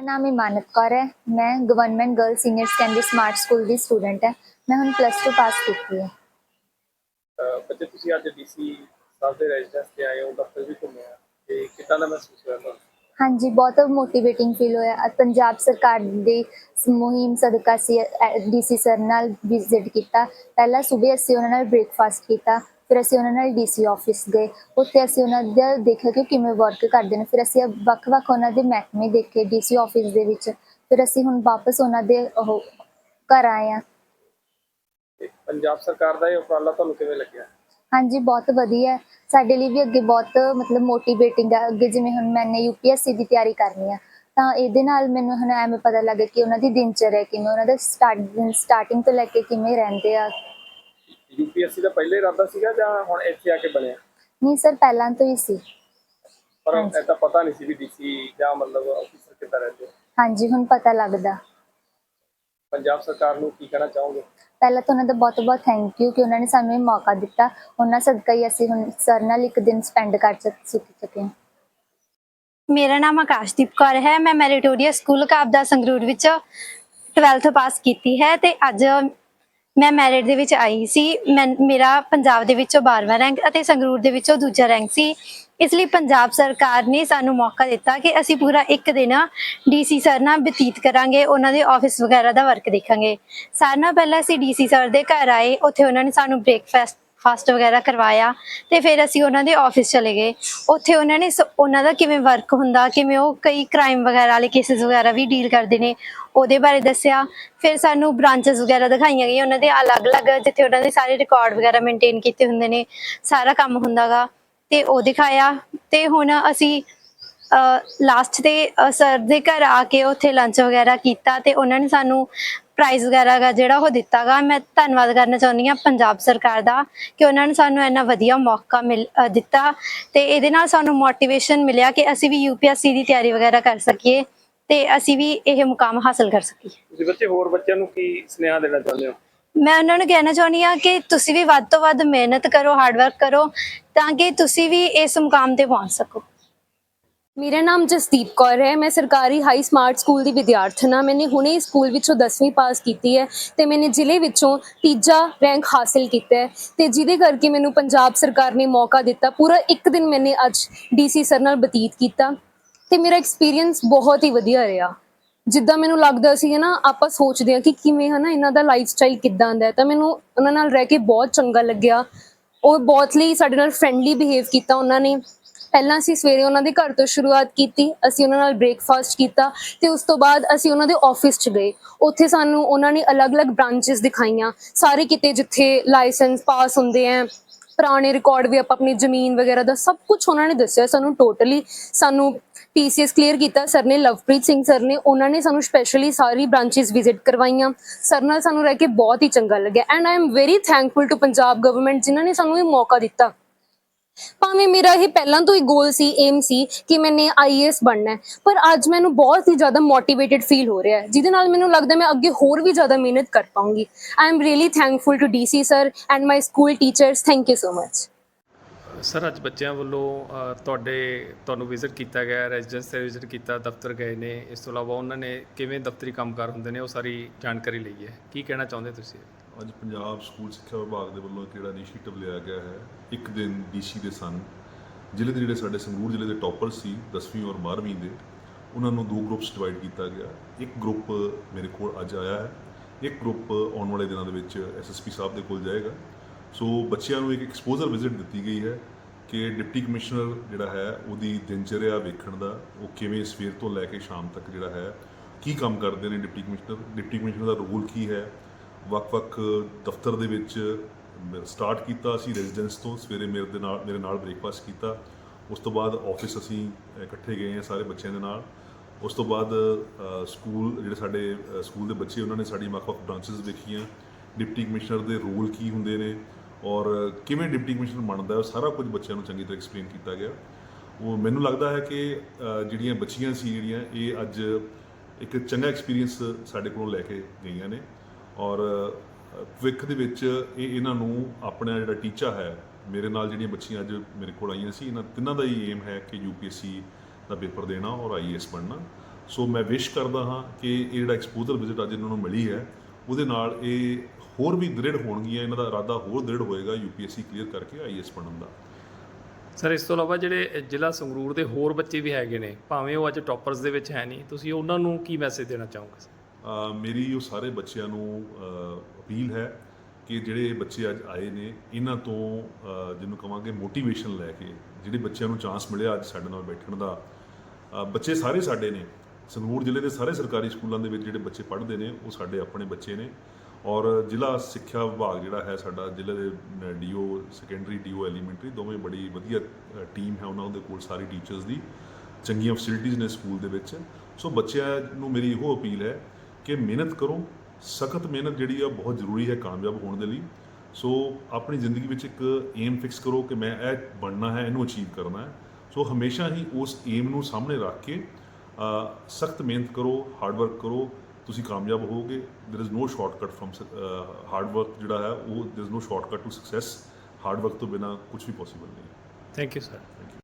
ਮੇਰਾ ਨਾਮ ਇਮਾਨਤ ਕੌਰ ਹੈ। ਮੈਂ government girl senior secondary smart school ਦੀ ਸਟੂਡੈਂਟ ਹੈ। ਮੈਂ ਹੁਣ ਪਲੱਸ 2 ਪਾਸ ਕੀਤੀ ਹੈ। ਬੱਚੇ ਤੁਸੀਂ ਅੱਜ ਡੀਸੀ ਸਾਹਿਬ ਦੇ ਰੈਜ਼ੀਡੈਂਸ ਤੇ ਆਏ ਹੋ ਦਫ਼ਤਰ ਵੀ ਘੁੰਮੇ ਆ। ਤੇ ਕਿੱਦਾਂ ਦਾ ਮਹਿਸੂਸ ਹੋਇਆ ਤੁਹਾਨੂੰ? ਹਾਂਜੀ ਬਹੁਤ ਮੋਟੀਵੇਟਿੰਗ ਫੀਲ ਹੋਇਆ। ਅ- ਪੰਜਾਬ ਸਰਕਾਰ ਦੀ ਮੁਹਿੰਮ ਸਦਕਾ ਸੀ ਡੀਸੀ ਸਰ ਨਾਲ ਵਿਜ਼ਿਟ ਕੀਤਾ। ਪਹਿਲਾਂ ਸਵੇਰ ਅਸੀਂ ਉਹਨਾਂ ਨਾਲ ਬ੍ਰੇਕਫਾਸਟ ਕੀਤਾ। ਫਿਰ ਅਸੀਂ ਉਹਨਾਂ ਨਾਲ ਡੀਸੀ ਆਫਿਸ ਗਏ। ਉੱਥੇ ਅਸੀਂ ਉਹਨਾਂ ਦਾ ਦੇਖਿਆ ਕਿ ਕਿਵੇਂ ਵਰਕ ਕਰਦੇ ਨੇ। ਫਿਰ ਅਸੀਂ ਵੱਖ-ਵੱਖ ਉਹਨਾਂ ਦੇ ਮਹਿਕਮੇ ਦੇਖੇ ਡੀਸੀ ਆਫਿਸ ਦੇ ਵਿੱਚ। ਫਿਰ ਅਸੀਂ ਹੁਣ ਵਾਪਸ ਉਹਨਾਂ ਦੇ ਉਹ ਘਰ ਆਏ ਤੇ ਪੰਜਾਬ ਸਰਕਾਰ ਦਾ ਇਹ ਉਪਰਾਲਾ ਤੁਹਾਨੂੰ ਕਿਵੇਂ ਲੱਗਿਆ? ਹਾਂਜੀ ਬਹੁਤ ਵਧੀਆ। ਸਾਡੇ ਲਈ ਵੀ ਅੱਗੇ ਬਹੁਤ ਮਤਲਬ ਮੋਟੀਵੇਟਿੰਗ ਹੈ ਅੱਗੇ ਜਿਵੇਂ ਹੁਣ ਮੈਨੇ ਯੂਪੀਐਸਸੀ ਦੀ ਤਿਆਰੀ ਕਰਨੀ ਆ ਤਾਂ ਇਹਦੇ ਨਾਲ ਮੈਨੂੰ ਹੁਣ ਐਵੇਂ ਪਤਾ ਲੱਗੇ ਕਿ ਉਹਨਾਂ ਦੀ ਦਿਨਚਰਿਆ ਕਿਵੇਂ ਉਹਨਾਂ ਦਾ ਸਟਾਰਟ ਸਟਾਰਟਿੰਗ ਤੋਂ ਲੈ ਕੇ ਕਿਵੇਂ ਰਹਿੰਦੇ ਆ। ਯੂਪੀਐਸਸੀ ਦਾ ਪਹਿਲੇ ਇਰਾਦਾ ਸੀਗਾ ਜਾਂ ਹੁਣ ਇੱਥੇ ਆ ਕੇ ਬਣਿਆ? ਨਹੀਂ ਸਰ ਪਹਿਲਾਂ ਤੋਂ ਹੀ ਸੀ। ਪਰ। ਇਹ ਤਾਂ ਪਤਾ ਨਹੀਂ ਸੀ ਵੀ ਡੀਸੀ ਜਾਂ ਮਤਲਬ ਅਫੀਸਰ ਕਿੱਦਾਂ ਰਹਿੰਦੇ। ਹਾਂਜੀ ਹੁਣ ਪਤਾ ਲੱਗਦਾ। ਪੰਜਾਬ ਸਰਕਾਰ ਨੂੰ ਕੀ ਕਹਿਣਾ ਚਾਹੋਗੇ? ਪਹਿਲਾਂ ਤਾਂ ਉਹਨਾਂ ਦਾ ਬਹੁਤ ਬਹੁਤ ਥੈਂਕ ਯੂ ਕਿ ਉਹਨਾਂ ਨੇ ਸਾਨੂੰ ਇਹ ਮੌਕਾ ਦਿੱਤਾ। ਉਹਨਾਂ ਸਦਕਾ ਹੀ ਅਸੀਂ ਹੁਣ ਸਰ ਨਾਲ ਇੱਕ ਦਿਨ ਸਪੈਂਡ ਕਰ ਸਕ ਮੇਰਾ ਨਾਮ ਆਕਾਸ਼ਦੀਪ ਕੌਰ ਹੈ। ਮੈਂ ਮੈਰੀਟੋਰੀਅਸ ਸਕੂਲ ਕਾਬਦਾ ਸੰਗਰੂਰ ਵਿੱਚ 12th ਪਾਸ ਕੀਤੀ ਹੈ ਤੇ ਅੱਜ ਮੈਂ ਮੈਰਿਟ ਦੇ ਵਿੱਚ ਆਈ ਸੀ। ਮੈਂ, ਮੇਰਾ ਪੰਜਾਬ ਦੇ ਵਿੱਚੋਂ 12ਵਾਂ ਰੈਂਕ ਅਤੇ ਸੰਗਰੂਰ ਦੇ ਵਿੱਚੋਂ ਦੂਜਾ ਰੈਂਕ ਸੀ। ਇਸ ਲਈ ਪੰਜਾਬ ਸਰਕਾਰ ਨੇ ਸਾਨੂੰ ਮੌਕਾ ਦਿੱਤਾ ਕਿ ਅਸੀਂ ਪੂਰਾ ਇੱਕ ਦਿਨ ਡੀਸੀ ਸਰ ਨਾਲ ਬਤੀਤ ਕਰਾਂਗੇ, ਉਹਨਾਂ ਦੇ ਆਫਿਸ ਵਗੈਰਾ ਦਾ ਵਰਕ ਦੇਖਾਂਗੇ। ਸਾਰਿਆਂ ਨਾਲ ਪਹਿਲਾਂ ਅਸੀਂ ਡੀਸੀ ਸਰ ਦੇ ਘਰ ਆਏ, ਉੱਥੇ ਉਹਨਾਂ ਨੇ ਸਾਨੂੰ ਬ੍ਰੇਕਫਾਸਟ ਫਾਸਟ ਵਗੈਰਾ ਕਰਵਾਇਆ ਤੇ ਫਿਰ ਅਸੀਂ ਉਹਨਾਂ ਦੇ ਆਫਿਸ ਚਲੇ ਗਏ। ਉੱਥੇ ਉਹਨਾਂ ਨੇ ਸ- ਉਹਨਾਂ ਦਾ ਕਿਵੇਂ ਵਰਕ ਹੁੰਦਾ, ਕਿਵੇਂ ਉਹ ਕਈ ਕ੍ਰਾਈਮ ਵਗੈਰਾ ਵਾਲੇ ਕੇਸਿਸ ਵਗੈਰਾ ਵੀ ਡੀਲ ਕਰਦੇ ਨੇ ਉਹਦੇ ਬਾਰੇ ਦੱਸਿਆ। ਫਿਰ ਸਾਨੂੰ ਬ੍ਰਾਂਚਸ ਵਗੈਰਾ ਦਿਖਾਈਆਂ ਗਈਆਂ। ਉਹਨਾਂ ਦੇ ਅਲੱਗ-ਅਲੱਗ, ਜਿੱਥੇ ਉਹਨਾਂ ਦੇ ਸਾਰੇ ਰਿਕਾਰਡ ਵਗੈਰਾ ਮੇਨਟੇਨ ਕੀਤੇ ਹੁੰਦੇ ਨੇ। ਸਾਰਾ ਕੰਮ ਹੁੰਦਾਗਾ। ਤੇ ਉਹ ਦਿਖਾਇਆ। ਤੇ ਹੁਣ ਅਸੀਂ ਲਾਸਟ ਤੇ ਸਰ ਦੇ ਘਰ ਆ ਕੇ ਉੱਥੇ ਲੰਚ ਵਗੈਰਾ ਕੀਤਾ ਤੇ ਉਹਨਾਂ ਨੇ ਸਾਨੂੰ ਪ੍ਰਾਈਜ਼ ਵਗੈਰਾ ਦਾ ਜਿਹੜਾ ਉਹ ਦਿੱਤਾਗਾ। ਮੈਂ ਧੰਨਵਾਦ ਕਰਨਾ ਚਾਹੁੰਦੀ ਹਾਂ ਪੰਜਾਬ ਸਰਕਾਰ ਦਾ ਕਿ ਉਹਨਾਂ ਨੇ ਸਾਨੂੰ ਇੰਨਾ ਵਧੀਆ ਮੌਕਾ ਮਿਲ ਦਿੱਤਾ। ਤੇ ਇਹਦੇ ਨਾਲ ਸਾਨੂੰ ਮੋਟੀਵੇਸ਼ਨ ਮਿਲਿਆ ਕਿ ਅਸੀਂ ਵੀ ਯੂਪੀਐਸਸੀ ਦੀ ਤਿਆਰੀ ਵਗੈਰਾ ਕਰ ਸਕੀਏ। ਤੇ ਅਸੀਂ ਵੀ ਇਹ ਮੁਕਾਮ ਹਾਸਲ ਕਰ ਸਕੀਏ। ਤੁਸੀਂ ਬੱਚੇ ਹੋਰ ਬੱਚਿਆਂ ਨੂੰ ਕੀ ਸੁਨੇਹਾ ਦੇਣਾ ਚਾਹੁੰਦੇ ਹੋ? ਮੈਂ ਉਹਨਾਂ ਨੂੰ ਕਹਿਣਾ ਚਾਹੁੰਦੀ ਆ ਕਿ ਤੁਸੀਂ ਵੀ ਵੱਧ ਤੋਂ ਵੱਧ ਮਿਹਨਤ ਕਰੋ ਹਾਰਡ ਵਰਕ ਕਰੋ ਤਾਂ ਕਿ ਤੁਸੀਂ ਵੀ ਇਸ ਮੁਕਾਮ ਤੇ ਪਹੁੰਚ ਸਕੋ। ਮੇਰਾ ਨਾਮ ਜਸਦੀਪ ਕੌਰ ਹੈ। ਮੈਂ ਸਰਕਾਰੀ ਹਾਈ ਸਮਾਰਟ ਸਕੂਲ ਦੀ ਵਿਦਿਆਰਥਣ ਹਾਂ। ਮੈਨੇ ਹੁਣੇ ਸਕੂਲ ਵਿੱਚੋਂ 10ਵੀਂ ਪਾਸ ਕੀਤੀ ਹੈ ਤੇ ਮੈਨੇ ਜ਼ਿਲ੍ਹੇ ਵਿੱਚੋਂ ਤੀਜਾ ਰੈਂਕ ਹਾਸਲ ਕੀਤਾ ਹੈ ਤੇ ਜਿਹਦੇ ਕਰਕੇ ਮੈਨੂੰ ਪੰਜਾਬ ਸਰਕਾਰ ਨੇ ਮੌਕਾ ਦਿੱਤਾ। ਪੂਰਾ ਇੱਕ ਦਿਨ ਮੈਨੇ ਅੱਜ ਡੀਸੀ ਸਰ ਨਾਲ ਬਤੀਤ ਕੀਤਾ। ਤੇ ਮੇਰਾ ਐਕਸਪੀਰੀਅੰਸ ਬਹੁਤ ਹੀ ਵਧੀਆ ਰਿਹਾ। ਜਿੱਦਾਂ ਮੈਨੂੰ ਲੱਗਦਾ ਸੀ ਨਾ ਆਪਾਂ ਸੋਚਦੇ ਹਾਂ ਕਿ ਕਿਵੇਂ, ਹਨਾ, ਇਹਨਾਂ ਦਾ ਲਾਈਫ ਸਟਾਈਲ ਕਿੱਦਾਂ ਦਾ ਹੈ। ਤਾਂ ਮੈਨੂੰ ਉਹਨਾਂ ਨਾਲ ਰਹਿ ਕੇ ਬਹੁਤ ਚੰਗਾ ਲੱਗਿਆ। ਉਹ ਬਹੁਤ ਲਈ ਸਾਡੇ ਨਾਲ ਫ੍ਰੈਂਡਲੀ ਬਿਹੇਵ ਕੀਤਾ ਉਹਨਾਂ ਨੇ। ਪਹਿਲਾਂ ਅਸੀਂ ਸਵੇਰੇ ਉਹਨਾਂ ਦੇ ਘਰ ਤੋਂ ਸ਼ੁਰੂਆਤ ਕੀਤੀ, ਅਸੀਂ ਉਹਨਾਂ ਨਾਲ ਬ੍ਰੇਕਫਾਸਟ ਕੀਤਾ ਤੇ ਉਸ ਤੋਂ ਬਾਅਦ ਅਸੀਂ ਉਹਨਾਂ ਦੇ ਆਫਿਸ 'ਚ ਗਏ। ਉੱਥੇ ਸਾਨੂੰ ਉਹਨਾਂ ਨੇ ਅਲੱਗ-ਅਲੱਗ ਬ੍ਰਾਂਚਸ ਦਿਖਾਈਆਂ। ਸਾਰੇ ਕਿਤੇ ਜਿੱਥੇ ਲਾਇਸੈਂਸ ਪਾਸ ਹੁੰਦੇ ਆ ਪੁਰਾਣੇ ਰਿਕਾਰਡ ਵੀ ਆਪਾਂ ਆਪਣੀ ਜ਼ਮੀਨ ਵਗੈਰਾ ਦਾ ਸਭ ਕੁਝ ਉਹਨਾਂ ਨੇ ਦੱਸਿਆ। ਸਾਨੂੰ ਟੋਟਲੀ ਸਾਨੂੰ ਪੀਸੀਐਸ ਕਲੀਅਰ ਕੀਤਾ। ਸਰ ਨੇ ਲਵਪ੍ਰੀਤ ਸਿੰਘ ਸਰ ਨੇ, ਉਹਨਾਂ ਨੇ ਸਾਨੂੰ ਸਪੈਸ਼ਲੀ ਸਾਰੀ ਬ੍ਰਾਂਚਸ ਵਿਜ਼ਿਟ ਕਰਵਾਈਆਂ। ਸਰ ਨਾਲ ਸਾਨੂੰ ਰਹਿ ਕੇ ਬਹੁਤ ਹੀ ਚੰਗਾ ਲੱਗਿਆ। And I am very thankful to Punjab government ਜਿਨ੍ਹਾਂ ਨੇ ਸਾਨੂੰ ਇਹ ਮੌਕਾ ਦਿੱਤਾ। ਭਾਵੇਂ ਮੇਰਾ ਇਹ ਪਹਿਲਾਂ ਤੋਂ ਹੀ ਗੋਲ ਸੀ ਏਮ ਸੀ ਕਿ ਮੈਨੇ ਆਈਏਐਸ ਬਣਨਾ ਹੈ, ਪਰ ਅੱਜ ਮੈਨੂੰ ਬਹੁਤ ਹੀ ਜ਼ਿਆਦਾ ਮੋਟੀਵੇਟਿਡ ਫੀਲ ਹੋ ਰਿਹਾ ਹੈ, ਜਿਹਦੇ ਨਾਲ ਮੈਨੂੰ ਲੱਗਦਾ ਮੈਂ ਅੱਗੇ ਹੋਰ ਵੀ ਜ਼ਿਆਦਾ ਮਿਹਨਤ ਕਰ ਪਾਉਂਗੀ। I am really thankful to DC sir and my school teachers thank you so much sir ਅੱਜ ਬੱਚਿਆਂ ਵੱਲੋਂ ਤੁਹਾਡੇ, ਤੁਹਾਨੂੰ ਵਿਜ਼ਿਟ ਕੀਤਾ ਗਿਆ ਰੈਜ਼ੀਡੈਂਸ ਤੇ ਵਿਜ਼ਿਟ ਕੀਤਾ, ਦਫ਼ਤਰ ਗਏ ਨੇ, ਇਸ ਤੋਂ ਇਲਾਵਾ ਉਹਨਾਂ ਨੇ ਕਿਵੇਂ ਦਫ਼ਤਰੀ ਕੰਮਕਾਰ ਹੁੰਦੇ ਨੇ, ਉਹ ਸਾਰੀ ਜਾਣਕਾਰੀ ਲਈ ਹੈ। ਕੀ ਕਹਿਣਾ ਚਾਹੁੰਦੇ ਤੁਸੀਂ? ਅੱਜ ਪੰਜਾਬ ਸਕੂਲ ਸਿੱਖਿਆ ਵਿਭਾਗ ਦੇ ਵੱਲੋਂ ਇੱਕ ਜਿਹੜਾ ਇਨੀਸ਼ੀਏਟਿਵ ਲਿਆ ਗਿਆ ਹੈ, ਇੱਕ ਦਿਨ ਡੀਸੀ ਦੇ ਸਨ। ਜ਼ਿਲ੍ਹੇ ਦੇ ਜਿਹੜੇ ਸਾਡੇ ਸੰਗਰੂਰ ਜ਼ਿਲ੍ਹੇ ਦੇ ਟੌਪਰ ਸੀ 10ਵੀਂ ਔਰ 12ਵੀਂ ਦੇ, ਉਹਨਾਂ ਨੂੰ ਦੋ ਗਰੁੱਪਸ ਡਿਵਾਈਡ ਕੀਤਾ ਗਿਆ। ਇੱਕ ਗਰੁੱਪ ਮੇਰੇ ਕੋਲ ਅੱਜ ਆਇਆ ਹੈ, ਇੱਕ ਗਰੁੱਪ ਆਉਣ ਵਾਲੇ ਦਿਨਾਂ ਦੇ ਵਿੱਚ ਐਸਐਸਪੀ ਸਾਹਿਬ ਦੇ ਕੋਲ ਜਾਏਗਾ। ਸੋ ਬੱਚਿਆਂ ਨੂੰ ਇੱਕ ਐਕਸਪੋਜ਼ਰ ਵਿਜ਼ਿਟ ਦਿੱਤੀ ਗਈ ਹੈ ਕਿ ਡਿਪਟੀ ਕਮਿਸ਼ਨਰ ਜਿਹੜਾ ਹੈ, ਉਹਦੀ ਦਿਨਚਰਿਆ ਵੇਖਣ ਦਾ, ਉਹ ਕਿਵੇਂ ਸਵੇਰ ਤੋਂ ਲੈ ਕੇ ਸ਼ਾਮ ਤੱਕ ਜਿਹੜਾ ਹੈ, ਕੀ ਕੰਮ ਕਰਦੇ ਨੇ ਡਿਪਟੀ ਕਮਿਸ਼ਨਰ ਡਿਪਟੀ ਕਮਿਸ਼ਨਰ ਦਾ ਰੋਲ ਕੀ ਹੈ ਵੱਖ-ਵੱਖ ਦਫ਼ਤਰ ਦੇ ਵਿੱਚ ਸਟਾਰਟ ਕੀਤਾ, ਅਸੀਂ ਰੈਜ਼ੀਡੈਂਸ ਤੋਂ ਸਵੇਰੇ ਮੇਰੇ ਦੇ ਨਾਲ, ਮੇਰੇ ਨਾਲ ਬ੍ਰੇਕਫਾਸਟ ਕੀਤਾ। ਉਸ ਤੋਂ ਬਾਅਦ ਆਫਿਸ ਅਸੀਂ ਇਕੱਠੇ ਗਏ ਹਾਂ ਸਾਰੇ ਬੱਚਿਆਂ ਦੇ ਨਾਲ। ਉਸ ਤੋਂ ਬਾਅਦ ਸਕੂਲ ਜਿਹੜੇ ਸਾਡੇ ਸਕੂਲ ਦੇ ਬੱਚੇ, ਉਹਨਾਂ ਨੇ ਸਾਡੀ ਵੱਖ-ਵੱਖ ਬ੍ਰਾਂਚਸ ਦੇਖੀਆਂ ਡਿਪਟੀ ਕਮਿਸ਼ਨਰ ਦੇ ਰੋਲ ਕੀ ਹੁੰਦੇ ਨੇ ਔਰ ਕਿਵੇਂ ਡਿਪਟੀ ਕਮਿਸ਼ਨਰ ਬਣਦਾ ਹੈ, ਉਹ ਸਾਰਾ ਕੁਝ ਬੱਚਿਆਂ ਨੂੰ ਚੰਗੀ ਤਰ੍ਹਾਂ ਐਕਸਪਲੇਨ ਕੀਤਾ ਗਿਆ। ਉਹ ਮੈਨੂੰ ਲੱਗਦਾ ਹੈ ਕਿ ਜਿਹੜੀਆਂ ਬੱਚੀਆਂ ਸੀ ਜਿਹੜੀਆਂ, ਇਹ ਅੱਜ ਇੱਕ ਚੰਗਾ ਐਕਸਪੀਰੀਅੰਸ ਸਾਡੇ ਕੋਲੋਂ ਲੈ ਕੇ ਗਈਆਂ ਨੇ। ਔਰ ਭਵਿੱਖ ਦੇ ਵਿੱਚ ਇਹ ਇਹਨਾਂ ਨੂੰ ਆਪਣਾ ਜਿਹੜਾ ਟੀਚਾ ਹੈ ਮੇਰੇ ਨਾਲ ਜਿਹੜੀਆਂ ਬੱਚੀਆਂ ਅੱਜ ਮੇਰੇ ਕੋਲ ਆਈਆਂ ਸੀ ਇਹਨਾਂ ਤਿੰਨਾਂ ਦਾ ਹੀ ਏਮ ਹੈ ਕਿ ਯੂਪੀਐਸਸੀ ਦਾ ਪੇਪਰ ਦੇਣਾ ਔਰ ਆਈਏਐਸ ਬਣਨਾ। ਸੋ ਮੈਂ ਵਿਸ਼ ਕਰਦਾ ਹਾਂ ਕਿ ਇਹ ਜਿਹੜਾ ਐਕਸਪੋਜ਼ਰ ਵਿਜ਼ਿਟ ਅੱਜ ਇਹਨਾਂ ਨੂੰ ਮਿਲੀ ਹੈ ਉਹਦੇ ਨਾਲ ਇਹ ਹੋਰ ਵੀ ਦ੍ਰਿੜ ਹੋਣਗੀਆਂ ਇਹਨਾਂ ਦਾ ਇਰਾਦਾ ਹੋਰ ਦ੍ਰਿੜ ਹੋਏਗਾ ਯੂਪੀਐਸਸੀ ਕਲੀਅਰ ਕਰਕੇ ਆਈਐਸ ਬਣਨ ਦਾ। ਸਰ ਇਸ ਤੋਂ ਇਲਾਵਾ ਜਿਹੜੇ ਜ਼ਿਲ੍ਹਾ ਸੰਗਰੂਰ ਦੇ ਹੋਰ ਬੱਚੇ ਵੀ ਹੈਗੇ ਨੇ ਭਾਵੇਂ ਉਹ ਅੱਜ ਟੌਪਰਸ ਦੇ ਵਿੱਚ ਹੈ ਨਹੀਂ ਤੁਸੀਂ ਉਹਨਾਂ ਨੂੰ ਕੀ ਮੈਸੇਜ ਦੇਣਾ ਚਾਹੋਗੇ? ਅ, ਮੇਰੀ ਉਹ ਸਾਰੇ ਬੱਚਿਆਂ ਨੂੰ ਅਪੀਲ ਹੈ ਕਿ ਜਿਹੜੇ ਬੱਚੇ ਅੱਜ ਆਏ ਨੇ, ਇਹਨਾਂ ਤੋਂ ਜਿਹਨੂੰ ਕਵਾਂਗੇ ਮੋਟੀਵੇਸ਼ਨ ਲੈ ਕੇ, ਜਿਹੜੇ ਬੱਚਿਆਂ ਨੂੰ ਚਾਂਸ ਮਿਲਿਆ ਅੱਜ ਸਾਡੇ ਨਾਲ ਬੈਠਣ ਦਾ। ਬੱਚੇ ਸਾਰੇ ਸਾਡੇ ਨੇ, ਸੰਗਰੂਰ ਜ਼ਿਲ੍ਹੇ ਦੇ ਸਾਰੇ ਸਰਕਾਰੀ ਸਕੂਲਾਂ ਦੇ ਵਿੱਚ ਜਿਹੜੇ ਬੱਚੇ ਪੜ੍ਹਦੇ ਨੇ, ਉਹ ਸਾਡੇ ਆਪਣੇ ਬੱਚੇ ਨੇ। ਔਰ ਜ਼ਿਲ੍ਹਾ ਸਿੱਖਿਆ ਵਿਭਾਗ ਜਿਹੜਾ ਹੈ ਸਾਡਾ, ਜ਼ਿਲ੍ਹੇ ਦੇ ਡੀਓ ਸੈਕੰਡਰੀ ਡੀਓ ਐਲੀਮੈਂਟਰੀ ਦੋਵੇਂ ਬੜੀ ਵਧੀਆ ਟੀਮ ਹੈ ਉਹਨਾਂ ਦੇ ਕੋਲ ਸਾਰੀ ਟੀਚਰਸ ਦੀ। ਚੰਗੀਆਂ ਫੈਸਿਲਿਟੀਆਂ ਨੇ ਸਕੂਲ ਦੇ ਵਿੱਚ। ਸੋ ਬੱਚਿਆਂ ਨੂੰ ਮੇਰੀ ਇਹੋ ਅਪੀਲ ਹੈ ਕਿ ਮਿਹਨਤ ਕਰੋ ਸਖਤ ਮਿਹਨਤ ਜਿਹੜੀ ਆ ਬਹੁਤ ਜ਼ਰੂਰੀ ਹੈ ਕਾਮਯਾਬ ਹੋਣ ਦੇ ਲਈ ਸੋ ਆਪਣੀ ਜ਼ਿੰਦਗੀ ਵਿੱਚ ਇੱਕ ਏਮ ਫਿਕਸ ਕਰੋ ਕਿ ਮੈਂ ਇਹ ਬਣਨਾ ਹੈ ਇਹਨੂੰ ਅਚੀਵ ਕਰਨਾ ਹੈ ਸੋ ਹਮੇਸ਼ਾ ਹੀ ਉਸ ਏਮ ਨੂੰ ਸਾਹਮਣੇ ਰੱਖ ਕੇ ਸਖਤ ਮਿਹਨਤ ਕਰੋ ਹਾਰਡ ਵਰਕ ਕਰੋ ਤੁਸੀਂ ਕਾਮਯਾਬ ਹੋਵੋਗੇ there is no shortcut from hard work ਜਿਹੜਾ ਹੈ ਉਹ there is no shortcut to success hard work ਤੋਂ ਬਿਨਾ ਕੁਝ ਵੀ ਪੋਸੀਬਲ ਨਹੀਂ ਹੈ ਥੈਂਕ ਯੂ ਸਰ